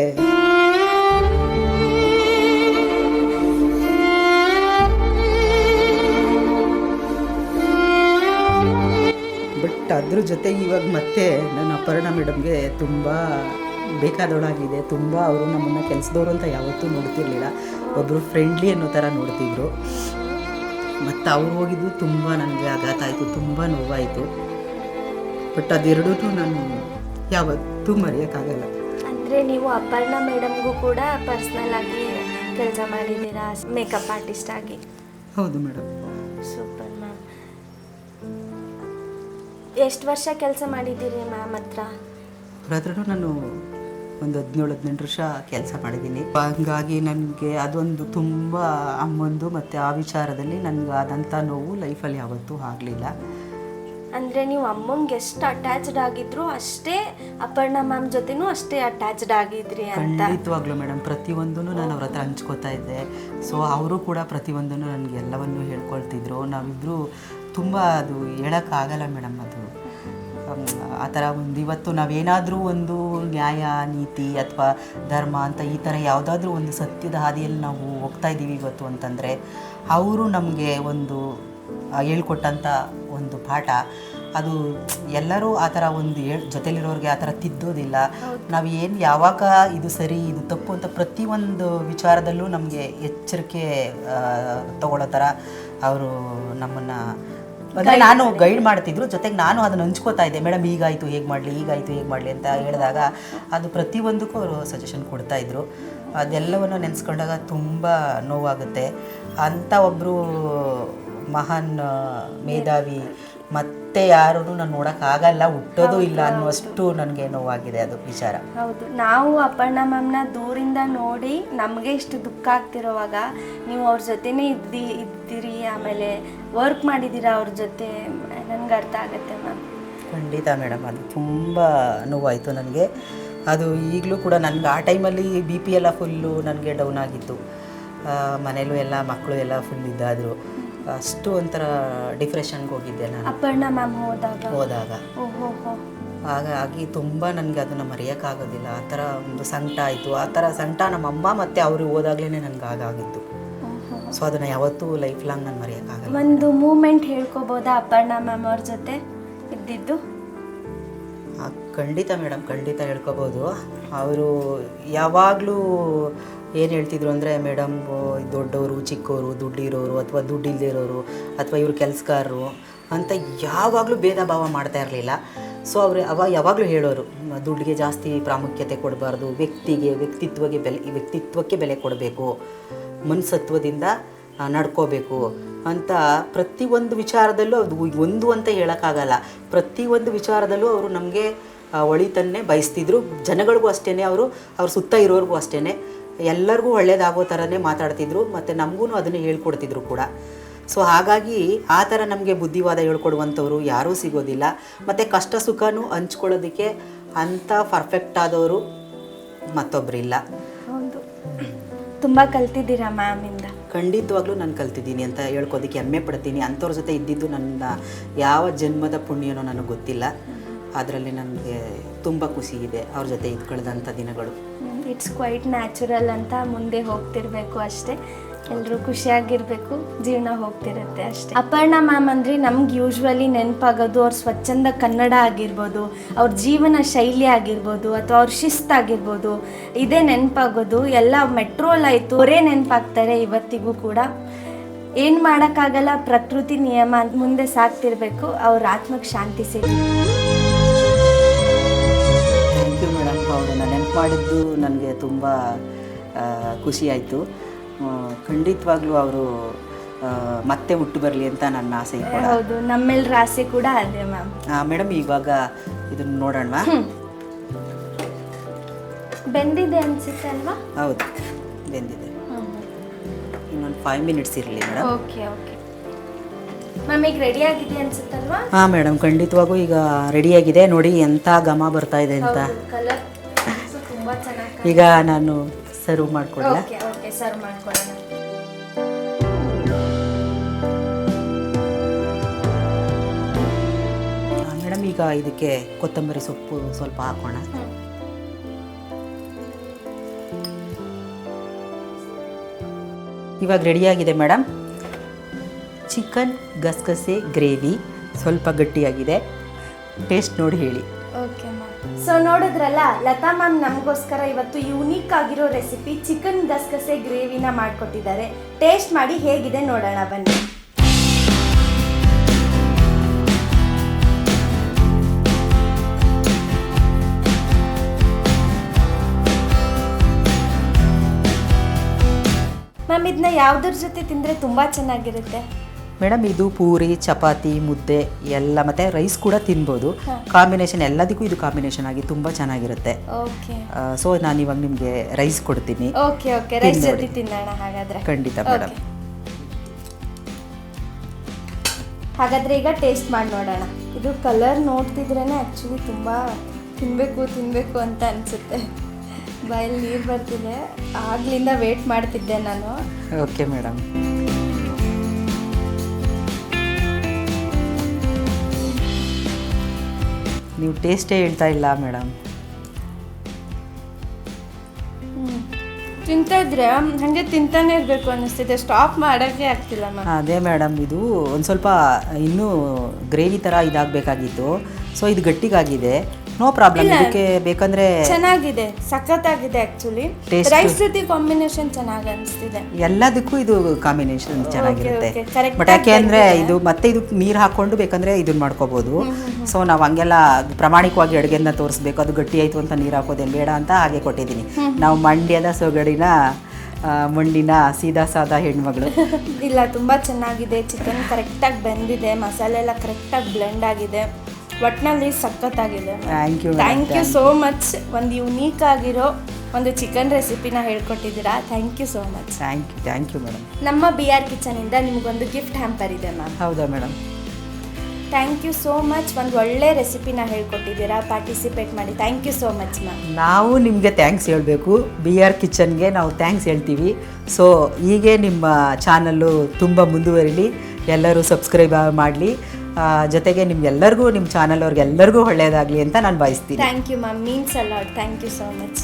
ಬಟ್ ಅದ್ರ ಜೊತೆ ಇವಾಗ ಮತ್ತೆ ನನ್ನ ಅಪರ್ಣ ಮೇಡಮ್ಗೆ ತುಂಬ ಬೇಕಾದವಳಾಗಿದೆ. ತುಂಬ ಅವರು ನಮ್ಮನ್ನು ಕೆಲಸದವರು ಅಂತ ಯಾವತ್ತೂ ನೋಡ್ತಿರ್ಲಿಲ್ಲ. ಒಬ್ಬರು ಫ್ರೆಂಡ್ಲಿ ಅನ್ನೋ ಥರ ನೋಡ್ತಿದ್ರು. ಮತ್ತು ಅವ್ರು ಹೋಗಿದ್ದು ತುಂಬ ನನಗೆ ಆಘಾತ ಆಯಿತು ತುಂಬ ನೋವಾಯಿತು. ಬಟ್ ಅದೆರಡೂ ನಾನು ಯಾವತ್ತೂ ಮರೆಯೋಕ್ಕಾಗಲ್ಲ. ಅಂದರೆ ನೀವು ಅಪರ್ಣ ಮೇಡಮ್ಗೂ ಕೂಡ ಪರ್ಸ್ನಲ್ ಆಗಿ ಕೆಲಸ ಮಾಡಿದ್ದೀರಾ ಮೇಕಪ್ ಆರ್ಟಿಸ್ಟ್ ಆಗಿ? ಹೌದು ಮೇಡಮ್. ಸೂಪರ್ ಮ್ಯಾಮ್ ಎಷ್ಟು ವರ್ಷ ಕೆಲಸ ಮಾಡಿದ್ದೀರಿ ಮ್ಯಾಮ್ ಹತ್ರ? ಅವ್ರ ಹತ್ರನೂ ನಾನು ಒಂದು ಹದಿನೇಳು ಹದಿನೆಂಟು ವರ್ಷ ಕೆಲಸ ಮಾಡಿದ್ದೀನಿ. ಹಂಗಾಗಿ ನನಗೆ ಅದೊಂದು ತುಂಬ ಅಮ್ಮಂದು ಮತ್ತು ಆ ವಿಚಾರದಲ್ಲಿ ನನಗೆ ಆದಂಥ ನೋವು ಲೈಫಲ್ಲಿ ಯಾವತ್ತೂ ಆಗಲಿಲ್ಲ. ಅಂದರೆ ನೀವು ಅಮ್ಮಂಗೆ ಎಷ್ಟು ಅಟ್ಯಾಚ್ಡ್ ಆಗಿದ್ರು ಅಷ್ಟೇ ಅಪರ್ಣ ಮ್ಯಾಮ್ ಜೊತೆನೂ ಅಷ್ಟೇ ಅಟ್ಯಾಚ್ಡ್ ಆಗಿದ್ರಿ ಅಂತ. ಖಂಡಿತವಾಗ್ಲೂ ಮೇಡಮ್ ಪ್ರತಿಯೊಂದನ್ನು ನಾನು ಅವ್ರ ಹತ್ರ ಹಂಚ್ಕೋತಾ ಇದ್ದೆ. ಸೊ ಅವರು ಕೂಡ ಪ್ರತಿಯೊಂದನ್ನು ನನಗೆ ಎಲ್ಲವನ್ನು ಹೇಳ್ಕೊಳ್ತಿದ್ರು. ನಾವಿಬ್ಬರು ತುಂಬ ಅದು ಹೇಳೋಕ್ಕಾಗಲ್ಲ ಮೇಡಮ್ ಅದು. ಆ ಥರ ಒಂದು ಇವತ್ತು ನಾವೇನಾದರೂ ಒಂದು ನ್ಯಾಯ ನೀತಿ ಅಥವಾ ಧರ್ಮ ಅಂತ ಈ ಥರ ಯಾವುದಾದ್ರೂ ಒಂದು ಸತ್ಯದ ಹಾದಿಯಲ್ಲಿ ನಾವು ಹೋಗ್ತಾ ಇದ್ದೀವಿ ಇವತ್ತು ಅಂತಂದರೆ ಅವರು ನಮಗೆ ಒಂದು ಹೇಳ್ಕೊಟ್ಟಂಥ ಒಂದು ಪಾಠ. ಅದು ಎಲ್ಲರೂ ಆ ಥರ ಒಂದು ಹೇಳ್ ಜೊತೆಲಿರೋರಿಗೆ ಆ ಥರ ತಿದ್ದೋದಿಲ್ಲ. ನಾವು ಏನು ಯಾವಾಗ ಇದು ಸರಿ ಇದು ತಪ್ಪು ಅಂತ ಪ್ರತಿಯೊಂದು ವಿಚಾರದಲ್ಲೂ ನಮಗೆ ಎಚ್ಚರಿಕೆ ತಗೊಳ್ಳೋ ಥರ ಅವರು ನಮ್ಮನ್ನು ಅಂದರೆ ನಾನು ಗೈಡ್ ಮಾಡ್ತಿದ್ರು ಜೊತೆಗೆ ನಾನು ಅದನ್ನು ಹಂಚ್ಕೋತಾ ಇದ್ದೆ. ಮೇಡಮ್ ಹೀಗಾಯಿತು ಹೇಗೆ ಮಾಡಲಿ ಹೀಗಾಯಿತು ಹೇಗೆ ಮಾಡಲಿ ಅಂತ ಹೇಳಿದಾಗ ಅದು ಪ್ರತಿಯೊಂದಕ್ಕೂ ಅವರು ಸಜೆಷನ್ ಕೊಡ್ತಾ ಇದ್ರು. ಅದೆಲ್ಲವನ್ನು ನೆನೆಸ್ಕೊಂಡಾಗ ತುಂಬ ನೋವಾಗುತ್ತೆ. ಅಂಥ ಒಬ್ಬರು ಮಹಾನ್ ಮೇಧಾವಿ ಮತ್ತೆ ಯಾರೂ ನಾನು ನೋಡೋಕ್ಕಾಗಲ್ಲ ಹುಟ್ಟೋದು ಇಲ್ಲ ಅನ್ನುವಷ್ಟು ನನಗೆ ನೋವಾಗಿದೆ ಅದು ವಿಚಾರ. ಹೌದು. ನಾವು ಅಪರ್ಣ ಮ್ಯಾಮ್ನ ದೂರಿಂದ ನೋಡಿ ನಮಗೆ ಇಷ್ಟು ದುಃಖ ಆಗ್ತಿರೋವಾಗ ನೀವು ಅವ್ರ ಜೊತೆನೇ ಇದ್ದಿ ಇದ್ದೀರಿ ಆಮೇಲೆ ವರ್ಕ್ ಮಾಡಿದ್ದೀರಾ ಅವ್ರ ಜೊತೆ? ನನಗೆ ಅರ್ಥ ಆಗುತ್ತೆ ಮ್ಯಾಮ್. ಖಂಡಿತ ಮೇಡಮ್ ಅದು ತುಂಬ ನೋವಾಯಿತು ನನಗೆ. ಅದು ಈಗಲೂ ಕೂಡ ನನಗೆ ಆ ಟೈಮಲ್ಲಿ ಬಿ ಪಿ ಎಲ್ಲ ಫುಲ್ಲು ನನಗೆ ಡೌನ್ ಆಗಿತ್ತು. ಮನೇಲೂ ಎಲ್ಲ ಮಕ್ಕಳು ಎಲ್ಲ ಫುಲ್ ಇದ್ದಾದರು. ಅಷ್ಟು ಒಂಥರ ಡಿಪ್ರೆಷನ್ಗೆ ಹೋಗಿದ್ದೆ ನಾನು. ಅಪರ್ಣ ಮ್ಯಾಮ್ ಹೋದಾಗ? ಹೋದಾಗ. ಹಾಗಾಗಿ ತುಂಬ ನನಗೆ ಅದನ್ನು ಮರೆಯೋಕ್ಕಾಗೋದಿಲ್ಲ. ಆ ಥರ ಒಂದು ಸಂಕಟ ಆಯಿತು. ಆ ಥರ ಸಂಕಟ ನಮ್ಮ ಅಮ್ಮ ಮತ್ತು ಅವರು ಹೋದಾಗಲೇ ನನಗೆ ಆಗಾಗಿತ್ತು ಸೊ ಅದನ್ನು ಯಾವತ್ತೂ ಲೈಫ್ ಲಾಂಗ್ ನಾನು ಮರೆಯೋಕ್ಕಾಗಲ್ಲ. ಒಂದು ಮೂಮೆಂಟ್ ಹೇಳ್ಕೊಬೋದಾ ಅಪರ್ಣ ಮ್ಯಾಮ್ ಅವ್ರ ಜೊತೆ ಇದ್ದಿದ್ದು? ಖಂಡಿತ ಮೇಡಮ್ ಖಂಡಿತ ಹೇಳ್ಕೊಬೋದು. ಅವರು ಯಾವಾಗಲೂ ಏನು ಹೇಳ್ತಿದ್ರು ಅಂದರೆ ಮೇಡಮ್ ದೊಡ್ಡವರು ಚಿಕ್ಕವರು ದುಡ್ಡಿರೋರು ಅಥವಾ ದುಡ್ಡಿಲ್ಲದೆ ಇರೋರು ಅಥವಾ ಇವರು ಕೆಲಸಗಾರರು ಅಂತ ಯಾವಾಗಲೂ ಭೇದ ಭಾವ ಮಾಡ್ತಾ ಇರಲಿಲ್ಲ. ಸೊ ಅವರು ಅವಾಗ ಯಾವಾಗಲೂ ಹೇಳೋರು, ದುಡ್ಡಿಗೆ ಜಾಸ್ತಿ ಪ್ರಾಮುಖ್ಯತೆ ಕೊಡಬಾರ್ದು, ವ್ಯಕ್ತಿಗೆ ವ್ಯಕ್ತಿತ್ವಕ್ಕೆ ಬೆಲೆ ವ್ಯಕ್ತಿತ್ವಕ್ಕೆ ಬೆಲೆ ಕೊಡಬೇಕು, ಮನಸತ್ವದಿಂದ ನಡ್ಕೋಬೇಕು ಅಂತ ಪ್ರತಿಯೊಂದು ವಿಚಾರದಲ್ಲೂ ಅದು ಒಂದು ಅಂತ ಹೇಳೋಕ್ಕಾಗಲ್ಲ. ಪ್ರತಿಯೊಂದು ವಿಚಾರದಲ್ಲೂ ಅವರು ನಮಗೆ ಒಳಿತನ್ನೇ ಬಯಸ್ತಿದ್ರು. ಜನಗಳಿಗೂ ಅಷ್ಟೇ ಅವರು, ಅವ್ರ ಸುತ್ತ ಇರೋರಿಗೂ ಅಷ್ಟೇ ಎಲ್ಲರಿಗೂ ಒಳ್ಳೇದಾಗೋ ಥರನೇ ಮಾತಾಡ್ತಿದ್ರು ಮತ್ತು ನಮಗೂ ಅದನ್ನು ಹೇಳ್ಕೊಡ್ತಿದ್ರು ಕೂಡ. ಸೊ ಹಾಗಾಗಿ ಆ ಥರ ನಮಗೆ ಬುದ್ಧಿವಾದ ಹೇಳ್ಕೊಡುವಂಥವ್ರು ಯಾರೂ ಸಿಗೋದಿಲ್ಲ. ಮತ್ತು ಕಷ್ಟ ಸುಖನೂ ಹಂಚ್ಕೊಳ್ಳೋದಕ್ಕೆ ಅಂಥ ಪರ್ಫೆಕ್ಟ್ ಆದವರು ಮತ್ತೊಬ್ಬರಿಲ್ಲ ಹೌದು. ತುಂಬ ಕಲ್ತಿದ್ದೀರಾ ಮ್ಯಾಮಿಂದ ಖಂಡಿತವಾಗ್ಲೂ ನಾನು ಕಲ್ತಿದ್ದೀನಿ ಅಂತ ಹೇಳ್ಕೋದಕ್ಕೆ ಹೆಮ್ಮೆ ಪಡ್ತೀನಿ. ಅಂಥವ್ರ ಜೊತೆ ಇದ್ದಿದ್ದು ನನ್ನ ಯಾವ ಜನ್ಮದ ಪುಣ್ಯನೋ ನನಗೆ ಗೊತ್ತಿಲ್ಲ. ಅದರಲ್ಲಿ ನನಗೆ ತುಂಬ ಖುಷಿ ಇದೆ ಅವ್ರ ಜೊತೆ ಇದು ಕಳೆದಂಥ ದಿನಗಳು ಇಟ್ಸ್ ಕ್ವೈಟ್ ನ್ಯಾಚುರಲ್ ಅಂತ ಮುಂದೆ ಹೋಗ್ತಿರ್ಬೇಕು ಅಷ್ಟೇ. ಎಲ್ಲರೂ ಖುಷಿಯಾಗಿರ್ಬೇಕು, ಜೀವನ ಹೋಗ್ತಿರುತ್ತೆ ಅಷ್ಟೇ. ಅಪರ್ಣ ಮ್ಯಾಮ್ ಅಂದರೆ ನಮ್ಗೆ ಯೂಶ್ವಲಿ ನೆನಪಾಗೋದು ಅವ್ರ ಸ್ವಚ್ಛಂದ ಕನ್ನಡ ಆಗಿರ್ಬೋದು, ಅವ್ರ ಜೀವನ ಶೈಲಿ ಆಗಿರ್ಬೋದು, ಅಥವಾ ಅವ್ರ ಶಿಸ್ತಾಗಿರ್ಬೋದು ಇದೇ ನೆನಪಾಗೋದು, ಎಲ್ಲ ಮೆಟ್ರೋಲ್ ಆಯಿತು ಅವರೇ ನೆನಪಾಗ್ತಾರೆ ಇವತ್ತಿಗೂ ಕೂಡ. ಏನು ಮಾಡೋಕ್ಕಾಗಲ್ಲ, ಪ್ರಕೃತಿ ನಿಯಮ ಮುಂದೆ ಸಾಕ್ತಿರ್ಬೇಕು ಅವ್ರ ಆತ್ಮಕ್ಕೆ ಶಾಂತಿ ಸಿಗಲಿ ಮಾಡಿದ್ದು ನನಗೆ ತುಂಬ ಖುಷಿಯಾಯಿತು ಖಂಡಿತವಾಗ್ಲೂ ಅವರು ಮತ್ತೆ ಹುಟ್ಟು ಬರಲಿ ಅಂತ ನನ್ನ ಆಸೆ ಹೌದು ನಮ್ಮೆಲ್ಲರ ಆಸೆ ಕೂಡ ಅದೇ ಮ್ಯಾಮ್. ಮೇಡಮ್ ಇವಾಗ ಇದನ್ನು ನೋಡೋಣ ಬೆಂದಿದೆ ಅನ್ಸುತ್ತೆ ಅಲ್ವಾ? ಹೌದು ಬೆಂದಿದೆ. ಇನ್ನೊಂದು ಫೈವ್ ಮಿನಿಟ್ಸ್ ಇರಲಿ ಮೇಡಮ್ ಓಕೆ ಓಕೆ. ಮ್ಯಾಮ್ ಈಗ ರೆಡಿ ಆಗಿದೆ ಅನ್ಸುತ್ತಲ್ವಾ? ಹಾಂ ಮೇಡಮ್ ಖಂಡಿತವಾಗೂ ಈಗ ರೆಡಿಯಾಗಿದೆ ನೋಡಿ ಎಂಥ ಘಮ ಬರ್ತಾ ಇದೆ ಅಂತ. ಕಲರ್ ಈಗ ನಾನು ಸರ್ವ್ ಮಾಡ್ಕೊಡ್ಲಾ? ಓಕೆ ಓಕೆ ಸರ್ವ್ ಮಾಡ್ಕೊಳ್ಳೋಣ ಮೇಡಮ್ ಈಗ ಇದಕ್ಕೆ ಕೊತ್ತಂಬರಿ ಸೊಪ್ಪು ಸ್ವಲ್ಪ ಹಾಕೋಣ. ಇವಾಗ ರೆಡಿಯಾಗಿದೆ ಮೇಡಮ್? ಚಿಕನ್ ಗಸಗಸೆ ಗ್ರೇವಿ ಸ್ವಲ್ಪ ಗಟ್ಟಿಯಾಗಿದೆ. ಟೇಸ್ಟ್ ನೋಡಿ ಹೇಳಿ. ಸೊ ನೋಡಿದ್ರಲ್ಲ, ಲತಾ ಮ್ಯಾಮ್ ನಮಗೋಸ್ಕರ ಇವತ್ತು ಯೂನಿಕ್ ಆಗಿರೋ ರೆಸಿಪಿ ಚಿಕನ್ ಗಸಗಸೆ ಗ್ರೇವಿನ ಮಾಡಿಕೊಟ್ಟಿದ್ದಾರೆ. ಟೇಸ್ಟ್ ಮಾಡಿ ಹೇಗಿದೆ ನೋಡೋಣ, ಬನ್ನಿ. ಮ್ಯಾಮ್, ಇದನ್ನ ಯಾವ್ದ್ರ ಜೊತೆ ತಿಂದರೆ ತುಂಬ ಚೆನ್ನಾಗಿರುತ್ತೆ? ಮೇಡಮ್ ಇದು ಪೂರಿ ಚಪಾತಿ ಮುದ್ದೆ ಎಲ್ಲ ಮತ್ತೆ ರೈಸ್ ಕೂಡ ತಿನ್ಬೋದು. ಕಾಂಬಿನೇಷನ್ ಎಲ್ಲದಕ್ಕೂ ಇದು ಕಾಂಬಿನೇಷನ್ ಆಗಿ ತುಂಬಾ ಚೆನ್ನಾಗಿರುತ್ತೆ. ಓಕೆ ಸೊ ನಾನು ಇವಾಗ ನಿಮಗೆ ರೈಸ್ ಕೊಡ್ತೀನಿ. ಓಕೆ ಓಕೆ ರೈಸ್ ಜೊತೆ. ತಿನ್ನೋಣ ಹಾಗಾದ್ರೆ. ಖಂಡಿತ ಮೇಡಮ್. ಹಾಗಾದ್ರೆ ಈಗ ಟೇಸ್ಟ್ ಮಾಡಿ ನೋಡೋಣ. ಇದು ಕಲರ್ ನೋಡ್ತಿದ್ರೇನೆ ಆ್ಯಕ್ಚುಲಿ ತುಂಬ ತಿನ್ನಬೇಕು ತಿನ್ನಬೇಕು ಅಂತ ಅನಿಸುತ್ತೆ. ಬಾಯಲ್ಲಿ ನೀರು ಬರ್ತಿದೆ. ಆಗ್ಲಿಂದ ವೇಟ್ ಮಾಡ್ತಿದ್ದೆ ನಾನು. ಓಕೆ ಮೇಡಮ್ ನೀವು ಟೇಸ್ಟೇ ಹೇಳ್ತಾ ಇಲ್ಲ ಮೇಡಮ್. ತಿಂತಿದ್ರೆ ಹಂಗೆ ತಿಂತಾನೆ ಇರಬೇಕು ಅನ್ನಿಸ್ತಿದೆ. ಸ್ಟಾಪ್ ಮಾಡೋಕ್ಕೆ ಆಗ್ತಿಲ್ಲ ಮ್ಯಾಮ್. ಅದೇ ಮೇಡಮ್. ಇದು ಒಂದು ಸ್ವಲ್ಪ ಇನ್ನೂ ಗ್ರೇವಿ ಥರ ಇದಾಗಬೇಕಾಗಿತ್ತು. ಸೊ ಇದು ಗಟ್ಟಿಗಾಗಿದೆ. ನೋ ಪ್ರಾಬ್ಲಮ್ ಇದಕ್ಕೆ ಬೇಕಂದ್ರೆ ಚೆನ್ನಾಗಿದೆ. ಸಖತ್ತಾಗಿದೆ ಆಕ್ಚುಲಿ Taste- ರೈಸ್ ಜೊತೆ ಕಾಂಬಿನೇಷನ್ ಚೆನ್ನಾಗಿ ಅನಿಸ್ತಿದೆ. ಎಲ್ಲದಕ್ಕೂ ಇದು ಕಾಂಬಿನೇಷನ್ ಚೆನ್ನಾಗಿರುತ್ತೆ. okay, correct ಬಟ್ ಯಾಕೆ ಅಂದ್ರೆ ಇದು ಮತ್ತೆ ಇದು ನೀರು ಹಾಕೊಂಡು ಬೇಕಂದ್ರೆ ಇದನ್ನ ಮಾಡ್ಕೋಬಹುದು ಸೊ ನಾವು ಹಂಗೆಲ್ಲ ಅದು ಪ್ರಾಮಾಣಿಕವಾಗಿ ಅಡುಗೆನ ತೋರಿಸ್ಬೇಕು. ಅದು ಗಟ್ಟಿ ಆಯ್ತು ಅಂತ ನೀರು ಹಾಕೋದೇನು ಬೇಡ ಅಂತ ಹಾಗೆ ಕೊಟ್ಟಿದ್ದೀನಿ ನಾವು ಮಂಡ್ಯದ ಸೊಗಡಿನ ಆ, ಮಣ್ಣಿನ ಸೀದಾ ಸಾದಾ ಹೆಣ್ಮಗಳು. *laughs* ಇಲ್ಲ ತುಂಬಾ ಚೆನ್ನಾಗಿದೆ. ಚಿಕನ್ ಕರೆಕ್ಟಾಗಿ ಬೆಂದಿದೆ. ಮಸಾಲೆ ಎಲ್ಲ ಕರೆಕ್ಟಾಗಿ ಬ್ಲೆಂಡ್ ಆಗಿದೆ. ಒಟ್ಟಿನಲ್ಲಿ ಸಖತ್ತಾಗಿದೆ. Thank you thank you so much ಒಂದು ಯುನೀಕ್ ಆಗಿರೋ ಒಂದು ಚಿಕನ್ ರೆಸಿಪಿನ ಹೇಳ್ಕೊಟ್ಟಿದ್ದೀರಾ? Thank you so much thank you thank you madam ನಮ್ಮ ಬಿ ಆರ್ ಕಿಚನಿಂದ ನಿಮಗೊಂದು ಗಿಫ್ಟ್ ಹ್ಯಾಂಪರ್ ಇದೆ ಮ್ಯಾಮ್ ಹೌದಾ madam thank you so much ಒಂದು ಒಳ್ಳೆ ರೆಸಿಪಿನ ಹೇಳ್ಕೊಟ್ಟಿದ್ದೀರಾ? ಪಾರ್ಟಿಸಿಪೇಟ್ ಮಾಡಿ. Thank you so much ma'am ನಾವು ನಿಮಗೆ ಥ್ಯಾಂಕ್ಸ್ ಹೇಳಬೇಕು. ಬಿ ಆರ್ ಕಿಚನ್ಗೆ ನಾವು ಥ್ಯಾಂಕ್ಸ್ ಹೇಳ್ತೀವಿ. ಸೊ ಹೀಗೆ ನಿಮ್ಮ ಚಾನಲ್ಲು ತುಂಬ ಮುಂದುವರಿಲಿ. ಎಲ್ಲರೂ ಸಬ್ಸ್ಕ್ರೈಬ್ ಮಾಡಲಿ. ಜೊತೆಗೆ ನಿಮ್ಗೆಲ್ಲರಿಗೂ ನಿಮ್ಮ ಚಾನಲ್ ಅವ್ರಿಗೆಲ್ಲರಿಗೂ ಒಳ್ಳೆಯದಾಗಲಿ ಅಂತ ನಾನು ಬಯಸ್ತೀನಿ. Thank you ma'am means a lot thank you so much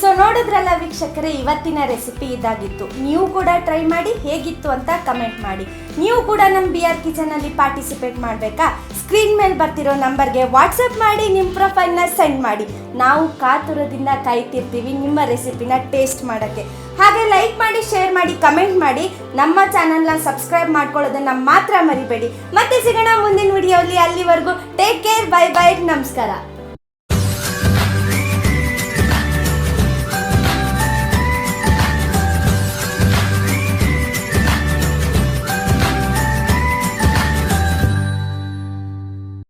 so ನೋಡಿದ್ರಲ್ಲ ವೀಕ್ಷಕರೇ, ಇವತ್ತಿನ ರೆಸಿಪಿ ಇದಾಗಿತ್ತು. ನೀವು ಕೂಡ ಟ್ರೈ ಮಾಡಿ, ಹೇಗಿತ್ತು ಅಂತ ಕಮೆಂಟ್ ಮಾಡಿ. ನೀವು ಕೂಡ ನಮ್ಮ ಬಿ ಆರ್ ಕಿಚನಲ್ಲಿ ಪಾರ್ಟಿಸಿಪೇಟ್ ಮಾಡಬೇಕಾ? ಸ್ಕ್ರೀನ್ ಮೇಲೆ ಬರ್ತಿರೋ ನಂಬರ್ಗೆ ವಾಟ್ಸಪ್ ಮಾಡಿ ನಿಮ್ಮ ಪ್ರೊಫೈಲ್ನ ಸೆಂಡ್ ಮಾಡಿ. ನಾವು ಕಾತುರದಿಂದ ಕಾಯ್ತಿರ್ತೀವಿ ನಿಮ್ಮ ರೆಸಿಪಿನ ಟೇಸ್ಟ್ ಮಾಡೋಕ್ಕೆ. ಹಾಗೆ ಲೈಕ್ ಮಾಡಿ ಶೇರ್ ಮಾಡಿ ಕಮೆಂಟ್ ಮಾಡಿ ನಮ್ಮ ಚಾನಲ್ನ ಸಬ್ಸ್ಕ್ರೈಬ್ ಮಾಡ್ಕೊಳ್ಳೋದನ್ನ ಮಾತ್ರ ಮರಿಬೇಡಿ. ಮತ್ತೆ ಸಿಗೋಣ ಮುಂದಿನ ವಿಡಿಯೋಲಿ ಅಲ್ಲಿವರೆಗೂ ಟೇಕ್ ಕೇರ್ ಬೈ ಬೈ ನಮಸ್ಕಾರ.